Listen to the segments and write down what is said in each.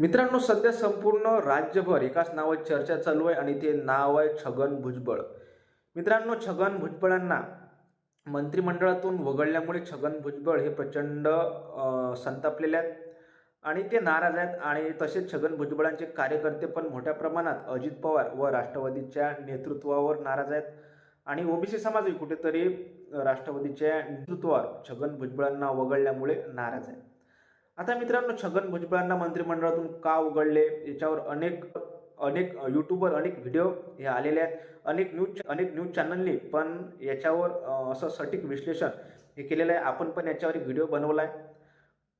मित्रांनो सध्या संपूर्ण राज्यभर एकाच नावात चर्चा चालू आहे आणि ते नाव आहे छगन भुजबळ. मित्रांनो छगन भुजबळांना मंत्रिमंडळातून वगळल्यामुळे छगन भुजबळ हे प्रचंड संतापलेले आहेत आणि ते नाराज आहेत आणि तसेच छगन भुजबळांचे कार्यकर्ते पण मोठ्या प्रमाणात अजित पवार व राष्ट्रवादीच्या नेतृत्वावर नाराज आहेत आणि ओबीसी समाजही कुठेतरी राष्ट्रवादीच्या नेतृत्वावर छगन भुजबळांना वगळल्यामुळे नाराज आहेत. आता मित्रांनो छगन भुजबळांना मंत्रिमंडळातून का उघडले? याच्यावर अनेक अनेक यूट्यूबवर अनेक व्हिडिओ हे आलेले आहेत. अनेक न्यूज अनेक न्यूज चॅनलनी पण याच्यावर असं सटीक विश्लेषण हे केलेलं आहे. आपण पण याच्यावर एक व्हिडिओ बनवला आहे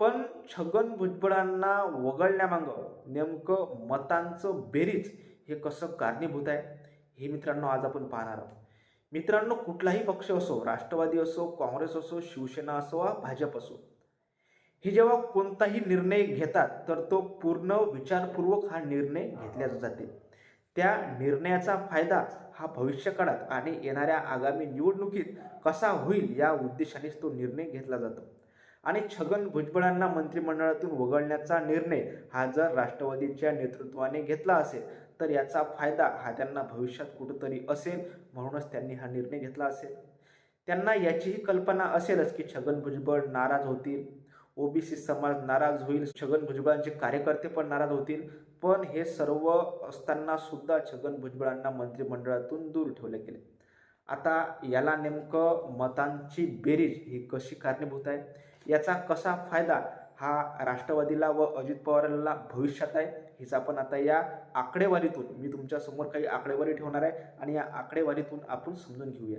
पण छगन भुजबळांना वगळण्यामागं नेमकं मतांचं बेरीज हे कसं कारणीभूत आहे हे मित्रांनो आज आपण पाहणार आहोत. मित्रांनो कुठलाही पक्ष असो राष्ट्रवादी असो काँग्रेस असो शिवसेना असो वा भाजप असो हे जेव्हा कोणताही निर्णय घेतात तर तो पूर्ण विचारपूर्वक हा निर्णय घेतला जाते. त्या निर्णयाचा फायदा हा भविष्यकाळात आणि येणाऱ्या आगामी निवडणुकीत कसा होईल या उद्देशानेच तो निर्णय घेतला जातो. आणि छगन भुजबळांना मंत्रिमंडळातून वगळण्याचा निर्णय हा जर राष्ट्रवादीच्या नेतृत्वाने घेतला असेल तर याचा फायदा हा त्यांना भविष्यात कुठंतरी असेल म्हणूनच त्यांनी हा निर्णय घेतला असेल. त्यांना याचीही कल्पना असेलच की छगन भुजबळ नाराज होतील. ओबीसी समाज नाराज होईल छगन भुजबळांचे कार्यकर्ते पण नाराज होतील. पण हे सर्व असताना सुद्धा छगन भुजबळांना मंत्रिमंडळातून दूर ठेवले गेले. आता याला नेमकं मतांची बेरीज ही कशी कारणीभूत आहे? याचा कसा फायदा हा राष्ट्रवादीला व अजित पवारांना भविष्यात आहे? हेच आपण आता या आकडेवारीतून मी तुमच्यासमोर काही आकडेवारी ठेवणार आहे आणि या आकडेवारीतून आपण समजून घेऊया.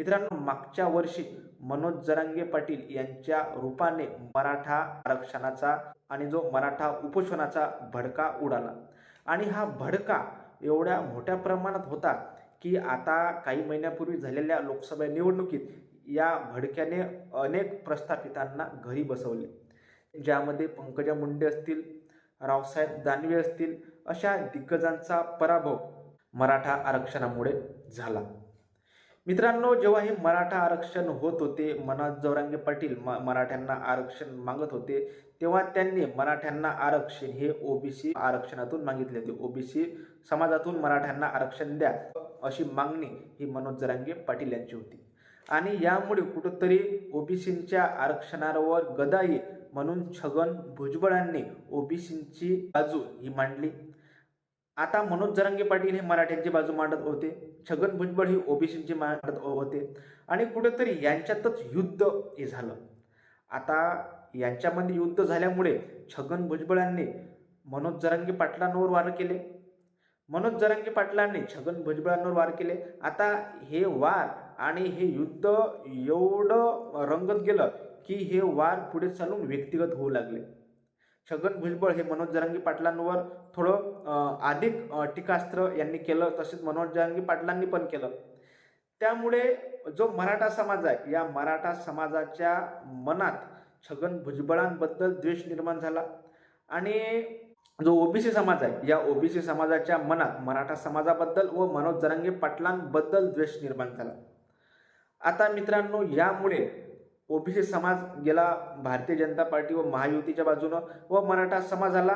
मित्रांनो मागच्या वर्षी मनोज जरांगे पाटील यांच्या रूपाने मराठा आरक्षणाचा आणि जो मराठा उपोषणाचा भडका उडाला. आणि हा भडका एवढ्या मोठ्या प्रमाणात होता की आता काही महिन्यापूर्वी झालेल्या लोकसभा निवडणुकीत या भडक्याने अनेक प्रस्थापितांना घरी बसवले. ज्यामध्ये पंकजा मुंडे असतील रावसाहेब दानवे असतील अशा दिग्गजांचा पराभव मराठा आरक्षणामुळे झाला. मित्रांनो जेव्हा हे मराठा आरक्षण होत होते मनोज जौरांगे पाटील म मराठ्यांना आरक्षण मागत होते तेव्हा त्यांनी मराठ्यांना आरक्षण हे ओबीसी आरक्षणातून मागितले होते. ओबीसी समाजातून मराठ्यांना आरक्षण द्या अशी मागणी ही मनोज जरांगे पाटील यांची होती. आणि यामुळे कुठंतरी ओबीसींच्या आरक्षणावर गदा येईल म्हणून छगन भुजबळांनी ओबीसींची बाजू ही मांडली. आता मनोज जरांगे पाटील हे मराठ्यांची बाजू मांडत होते. छगन भुजबळ ही ओबीसींची मांडत होते. आणि कुठेतरी यांच्यातच युद्ध हे झालं. आता यांच्यामध्ये युद्ध झाल्यामुळे छगन भुजबळांनी मनोज जरांगे पाटलांवर वार केले. मनोज जरांगे पाटलांनी छगन भुजबळांवर वार केले. आता हे वार आणि हे युद्ध एवढं रंगत गेलं की हे वार पुढे चालून व्यक्तिगत होऊ लागले. छगन भुजबळ हे मनोज जरांगी पाटलांवर थोडं अधिक टीकास्त्र यांनी केलं तसेच मनोज जरांगी पाटलांनी पण केलं. त्यामुळे जो मराठा समाज आहे या मराठा समाजाच्या मनात छगन भुजबळांबद्दल द्वेष निर्माण झाला. आणि जो ओबीसी समाज आहे या ओबीसी समाजाच्या मनात मराठा समाजाबद्दल व मनोज जरांगे पाटलांबद्दल द्वेष निर्माण झाला. आता मित्रांनो यामुळे ओबीसी समाज गेला भारतीय जनता पार्टी व महायुतीच्या बाजूनं व मराठा समाजाला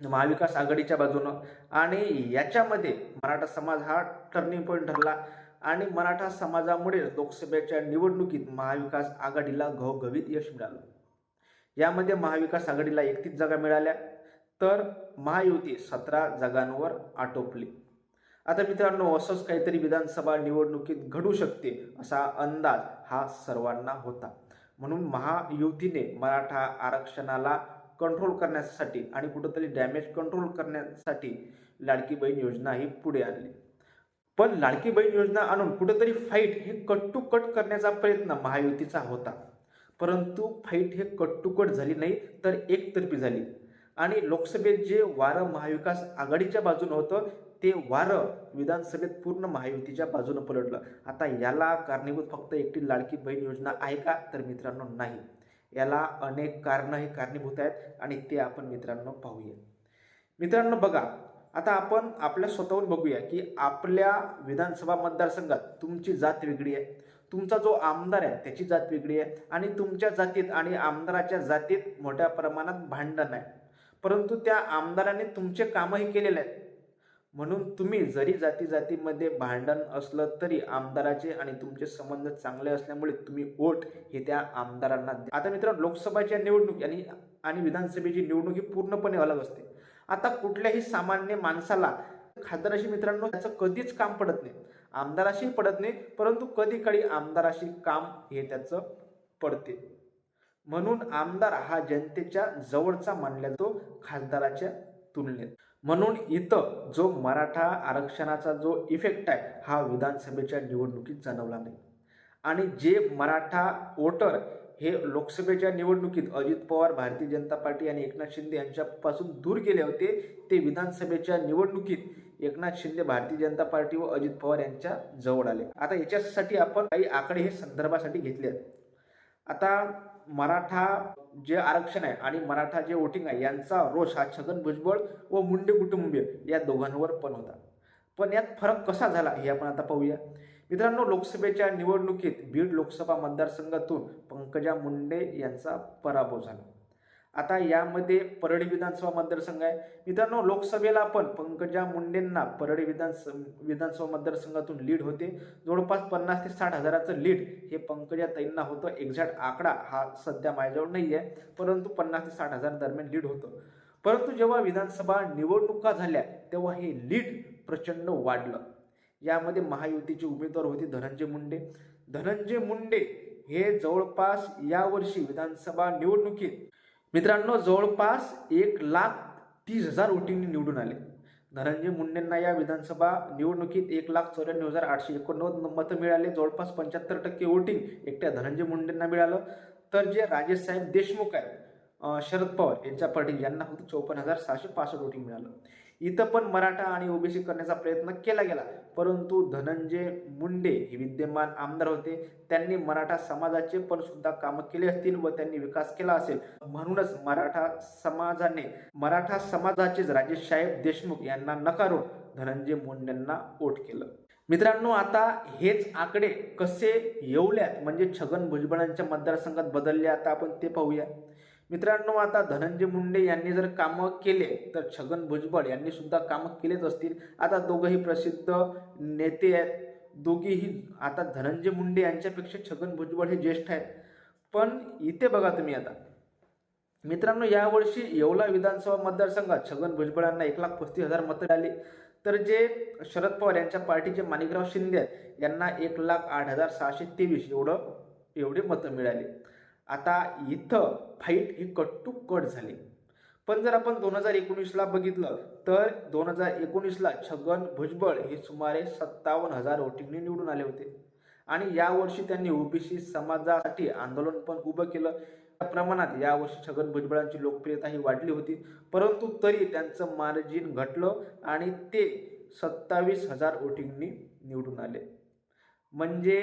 महाविकास आघाडीच्या बाजूनं. आणि याच्यामध्ये मराठा समाज हा टर्निंग पॉईंट ठरला. आणि मराठा समाजामुळे लोकसभेच्या निवडणुकीत महाविकास आघाडीला घवघवीत यश मिळालं. यामध्ये महाविकास आघाडीला एकतीस जागा मिळाल्या. तर महायुती सतरा जागांवर आटोपली. आता मित्रांनो असंच काहीतरी विधानसभा निवडणुकीत घडू शकते असा अंदाज हा सर्वांना होता. म्हणून महायुतीने मराठा आरक्षणाला कंट्रोल करण्यासाठी आणि कुठंतरी डॅमेज कंट्रोल करण्यासाठी लाडकी बहीण योजना ही पुढे आणली. पण लाडकी बहीण योजना आणून कुठंतरी फाईट हे कट टू कट करण्याचा प्रयत्न महायुतीचा होता. परंतु फाईट हे कट टू कट झाली नाही तर एकतर्फी झाली. आणि लोकसभेत जे वारं महाविकास आघाडीच्या बाजूनं होतं ते वारं विधानसभेत पूर्ण महायुतीच्या बाजूनं पलटलं. आता याला कारणीभूत फक्त एकटी लाडकी बहीण योजना आहे का? तर मित्रांनो नाही. याला अनेक कारणं हे कारणीभूत आहेत आणि ते आपण मित्रांनो पाहूया. मित्रांनो बघा आता आपण आपल्या स्वतःहून बघूया की आपल्या विधानसभा मतदारसंघात तुमची जात वेगळी आहे. तुमचा जो आमदार आहे त्याची जात वेगळी आहे आणि तुमच्या जातीत आणि आमदाराच्या जातीत मोठ्या प्रमाणात भांडण आहे. परंतु त्या आमदाराने तुमचे कामही केलेले आहेत. म्हणून तुम्ही जरी जाती जातीमध्ये भांडण असलं तरी आमदाराचे आणि तुमचे संबंध चांगले असल्यामुळे तुम्ही वोट हे त्या आमदारांना द्या. आता मित्रांनो लोकसभाच्या निवडणूक आणि आणि विधानसभेची निवडणूक ही पूर्णपणे अलग असते. आता कुठल्याही सामान्य माणसाला खासदाराशी मित्रांनो त्याचं कधीच काम पडत नाही. आमदाराशी पडत नाही परंतु कधी काळी आमदाराशी काम हे त्याचं पडते. म्हणून आमदार हा जनतेच्या जवळचा मानला जातो खासदाराच्या तुलनेत. म्हणून इथं जो मराठा आरक्षणाचा जो इफेक्ट आहे हा विधानसभेच्या निवडणुकीत जाणवला नाही. आणि जे मराठा वोटर हे लोकसभेच्या निवडणुकीत अजित पवार भारतीय जनता पार्टी आणि एकनाथ शिंदे यांच्यापासून दूर गेले होते ते विधानसभेच्या निवडणुकीत एकनाथ शिंदे भारतीय जनता पार्टी व अजित पवार यांच्या जवळ आले. आता याच्यासाठी आपण काही आकडे हे संदर्भासाठी घेतले आहेत. आता मराठा जे आरक्षण आहे आणि मराठा जे वोटिंग आहे यांचा रोष हा छगन भुजबळ व मुंडे कुटुंबीय या दोघांवर पण होता. पण यात फरक कसा झाला हे आपण आता पाहूया. मित्रांनो लोकसभेच्या निवडणुकीत बीड लोकसभा मतदारसंघातून पंकजा मुंडे यांचा पराभव झाला. आता यामध्ये परळी विधानसभा मतदारसंघ आहे. मित्रांनो लोकसभेला पण पंकजा मुंडेंना परळी विधान विधानसभा मतदारसंघातून लीड होते. जवळपास पन्नास ते साठ हजाराचं लीड हे पंकजा ताईंना होतं. एक्झॅक्ट आकडा हा सध्या माझ्याजवळ नाही आहे परंतु पन्नास ते साठ हजार दरम्यान लीड होतं. परंतु जेव्हा विधानसभा निवडणुका झाल्या तेव्हा हे लीड प्रचंड वाढलं. यामध्ये महायुतीचे उमेदवार होते धनंजय मुंडे. धनंजय मुंडे हे जवळपास यावर्षी विधानसभा निवडणुकीत मित्रांनो जवळपास एक लाख तीस हजार वोटिंगनी निवडून आले. धनंजय मुंडेंना या विधानसभा निवडणुकीत एक लाख चौऱ्याण्णव हजार आठशे एकोणनव्वद मतं मिळाले. जवळपास पंच्याहत्तर टक्के वोटिंग एकट्या धनंजय मुंडेंना मिळालं. तर जे राजेशसाहेब देशमुख आहेत शरद पवार यांच्या पाटील यांना फक्त चौपन्न हजार सहाशे पासष्ट वोटिंग मिळालं. इथं पण मराठा आणि ओबीसी करण्याचा प्रयत्न केला गेला. परंतु धनंजय मुंडे हे विद्यमान आमदार होते. त्यांनी मराठा समाजाचे पण सुद्धा कामं केले असतील व त्यांनी विकास केला असेल. म्हणूनच मराठा समाजाने मराठा समाजाचेच राजेश साहेब देशमुख यांना नकारून धनंजय मुंडेंना वोट केलं. मित्रांनो आता हेच आकडे कसे येवल्यात म्हणजे छगन भुजबळांच्या मतदारसंघात बदलले आता आपण ते पाहूया. मित्रांनो आता धनंजय मुंडे यांनी जर कामं केले तर छगन भुजबळ यांनी सुद्धा कामं केलेच असतील. आता दोघंही प्रसिद्ध नेते आहेत. दोघेही आता धनंजय मुंडे यांच्यापेक्षा छगन भुजबळ हे ज्येष्ठ आहेत. पण इथे बघा तुम्ही आता. मित्रांनो यावर्षी येवला विधानसभा मतदारसंघात छगन भुजबळांना एक लाख पस्तीस हजार मतं मिळाली. तर जे शरद पवार यांच्या पार्टीचे माणिकराव शिंदे आहेत यांना एक लाख आठ हजार सहाशे तेवीस एवढं एवढे मतं मिळाली. आता इथं फाईट ही कट टू कट झाली. पण जर आपण दोन हजार एकोणीसला बघितलं तर दोन हजार एकोणीसला छगन भुजबळ हे सुमारे सत्तावन्न हजार वोटिंगने निवडून आले होते. आणि यावर्षी त्यांनी ओबीसी समाजासाठी आंदोलन पण उभं केलं. त्या प्रमाणात यावर्षी छगन भुजबळांची लोकप्रियता ही वाढली होती. परंतु तरी त्यांचं मार्जिन घटलं आणि ते सत्तावीस हजार वोटिंगनी निवडून आले. म्हणजे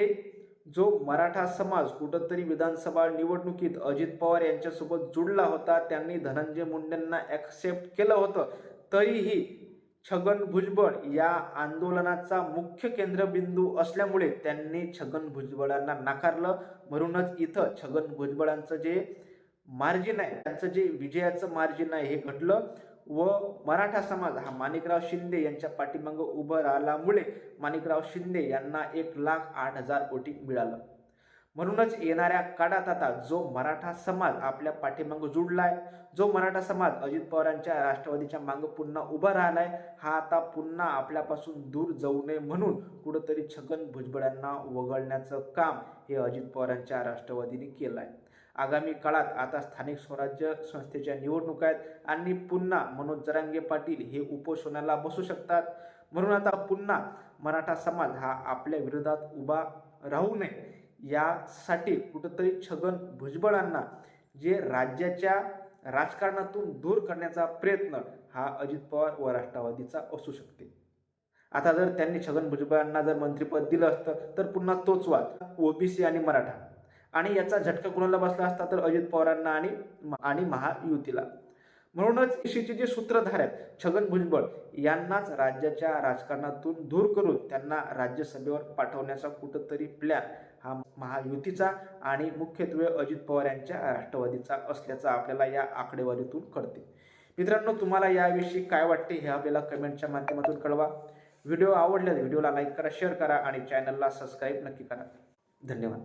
जो मराठा समाज कुठंतरी विधानसभा निवडणुकीत अजित पवार यांच्यासोबत जुडला होता त्यांनी धनंजय मुंडेंना ॲक्सेप्ट केलं होतं. तरीही छगन भुजबळ या आंदोलनाचा मुख्य केंद्रबिंदू असल्यामुळे त्यांनी छगन भुजबळांना नाकारलं. म्हणूनच इथं छगन भुजबळांचं जे मार्जिन आहे त्यांचं जे विजयाचं मार्जिन आहे हे घटलं. व मराठा समाज हा माणिकराव शिंदे यांच्या पाठीमागं उभं राहिल्यामुळे माणिकराव शिंदे यांना एक लाख आठ हजार कोटी मिळालं. म्हणूनच येणाऱ्या काळात आता जो मराठा समाज आपल्या पाठीमागं जुडलाय जो मराठा समाज अजित पवारांच्या राष्ट्रवादीच्या मागं पुन्हा उभा राहिलाय हा आता पुन्हा आपल्यापासून दूर जाऊ नये म्हणून कुठंतरी छगन भुजबळांना वगळण्याचं काम हे अजित पवारांच्या राष्ट्रवादीने केलं आहे आगामी काळात आता स्थानिक स्वराज्य संस्थेच्या निवडणुका आहेत आणि पुन्हा मनोज जरांगे पाटील हे उपोषणाला बसू शकतात. म्हणून आता पुन्हा मराठा समाज हा आपल्या विरोधात उभा राहू नये. यासाठी कुठंतरी छगन भुजबळांना जे राज्याच्या राजकारणातून दूर करण्याचा प्रयत्न हा अजित पवार व राष्ट्रवादीचा असू शकते. आता जर त्यांनी छगन भुजबळांना जर मंत्रिपद दिलं असतं तर पुन्हा तोच वाद. ओबीसी आणि मराठा. आणि याचा झटका कुणाला बसला असता तर अजित पवारांना आणि आणि महायुतीला. म्हणूनच इशीचे जे सूत्रधार आहेत छगन भुजबळ यांनाच राज्याच्या राजकारणातून दूर करून त्यांना राज्यसभेवर पाठवण्याचा कुठंतरी प्लॅन हा महायुतीचा आणि मुख्यत्वे अजित पवार यांच्या राष्ट्रवादीचा असल्याचा आपल्याला या आकडेवारीतून कळते. मित्रांनो तुम्हाला याविषयी काय वाटते हे आपल्याला कमेंटच्या माध्यमातून कळवा. व्हिडिओ आवडल्यास व्हिडिओला लाईक करा शेअर करा आणि चॅनलला सबस्क्राईब नक्की करा. धन्यवाद.